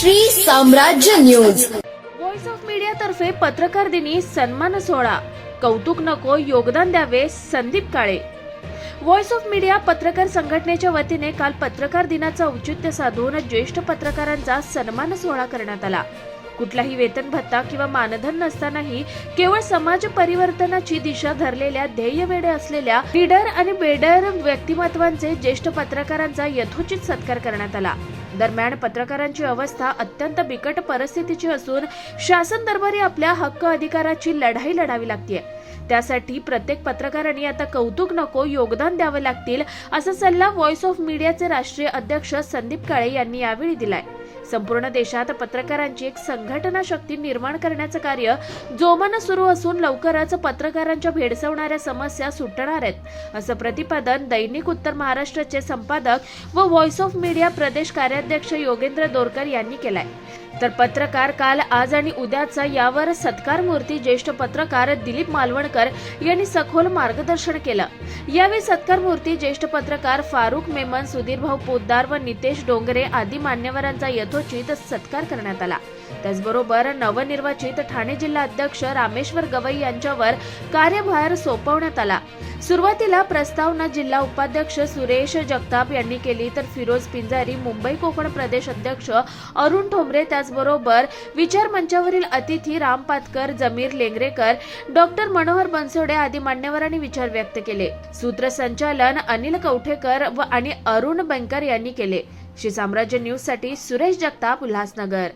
श्री साम्राज्य news. Voice of मीडियातर्फे पत्रकार दिनी सन्मान सोहळा. कौतुक नको योगदान द्यावे Sandeep Kale. Voice of media पत्रकार संघटनेच्या वतीने काल पत्रकार दिनाचं औचित्य साधून ज्येष्ठ पत्रकारांचा सन्मान सोहळा करण्यात आला. कुठलाही वेतन भत्ता किंवा मानधन नसतानाही केवळ समाज परिवर्तनाची दिशा धरलेल्या ध्येयवेडे असलेल्या लीडर आणि बेडर व्यक्तिमत्वांचे ज्येष्ठ पत्रकारांचा यथोचित सत्कार करण्यात आला. दरम्यान पत्रकारांची अवस्था अत्यंत बिकट परिस्थितीची असून शासन दरबारी आपल्या हक्क अधिकाराची लढाई लढावी लागते त्यासाठी प्रत्येक पत्रकारांनी आता कौतुक नको योगदान द्यावे लागतील असा सल्ला व्हॉइस ऑफ मीडियाचे राष्ट्रीय अध्यक्ष संदीप काळे यांनी यावेळी दिलाय. संपूर्ण देशात पत्रकारांची एक संघटना शक्ती निर्माण करण्याचं कार्य जोमानं सुरू असून लवकरच पत्रकारांच्या भेडसावणाऱ्या समस्या सुटणार आहेत. असं प्रतिपादन दैनिक उत्तर महाराष्ट्राचे संपादक व व्हॉइस ऑफ मीडिया प्रदेश कार्याध्यक्ष योगेंद्र दोरकर यांनी केलाय. तर पत्रकार काल आज आणि उद्याचा यावर सत्कार मूर्ती ज्येष्ठ पत्रकार दिलीप मालवणकर यांनी सखोल मार्गदर्शन केलं. यावेळी सत्कार मूर्ती ज्येष्ठ पत्रकार फारुख मेमन सुधीर भाऊ पोद्दार व नितेश डोंगरे आदी मान्यवरांचा यथोचित सत्कार करण्यात आला. त्याचबरोबर नवनिर्वाचित ठाणे जिल्हा अध्यक्ष रामेश्वर गवई यांच्यावर कार्यभार सोपवण्यात आला. सुरुवातीला प्रस्तावना जिल्हा उपाध्यक्ष सुरेश जगताप यांनी केली तर फिरोज पिंजारी मुंबई कोकण प्रदेश अध्यक्ष अरुण ठोंबरे त्याचबरोबर विचार मंचावरील अतिथी राम पातकर जमीर लेंगरेकर डॉक्टर मनोहर बनसोडे आदी मान्यवरांनी विचार व्यक्त केले. सूत्रसंचालन अनिल कवठेकर व आणि अरुण बंकर यांनी केले. श्री साम्राज्य न्यूजसाठी सुरेश जगताप उल्हासनगर.